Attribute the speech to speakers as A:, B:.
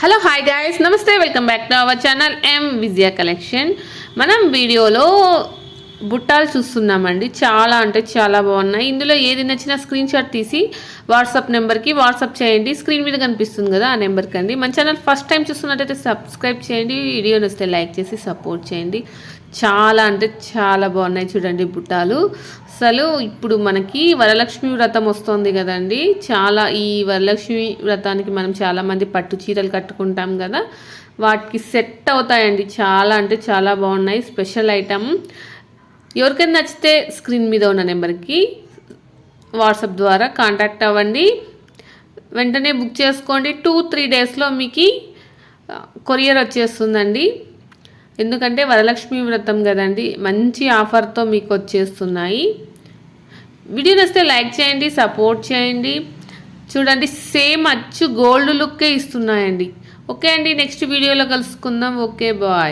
A: Hello hi guys నమస్తే welcome back to our channel M Vijaya collection మనం వీడియోలో బుట్టాలు చూస్తున్నామండి. చాలా అంటే చాలా బాగున్నాయి. ఇందులో ఏది నచ్చినా స్క్రీన్ షాట్ తీసి వాట్సాప్ నెంబర్కి వాట్సాప్ చేయండి. స్క్రీన్ మీద కనిపిస్తుంది కదా ఆ నెంబర్కి అండి. మన ఛానల్ ఫస్ట్ టైం చూస్తున్నట్టయితే సబ్స్క్రైబ్ చేయండి. వీడియో నచ్చితే లైక్ చేసి సపోర్ట్ చేయండి. చాలా అంటే చాలా బాగున్నాయి చూడండి బుట్టాలు. అసలు ఇప్పుడు మనకి వరలక్ష్మి వ్రతం వస్తుంది కదండి. చాలా ఈ వరలక్ష్మి వ్రతానికి మనం చాలామంది పట్టు చీరలు కట్టుకుంటాం కదా. వాటికి సెట్ అవుతాయండి. చాలా అంటే చాలా బాగున్నాయి. Special item. ఎవరికైనా నచ్చితే స్క్రీన్ మీద ఉన్న నెంబర్కి వాట్సాప్ ద్వారా కాంటాక్ట్ అవ్వండి. వెంటనే బుక్ చేసుకోండి. టూ త్రీ డేస్లో మీకు కొరియర్ వచ్చేస్తుందండి. ఎందుకంటే వరలక్ష్మి వ్రతం కదండి. మంచి ఆఫర్తో మీకు వచ్చేస్తున్నాయి. వీడియో నచ్చితే లైక్ చేయండి సపోర్ట్ చేయండి. చూడండి సేమ్ అచ్చు గోల్డ్ లుక్కే ఇస్తున్నాయండి. ఓకే అండి నెక్స్ట్ వీడియోలో కలుసుకుందాం. Okay bye.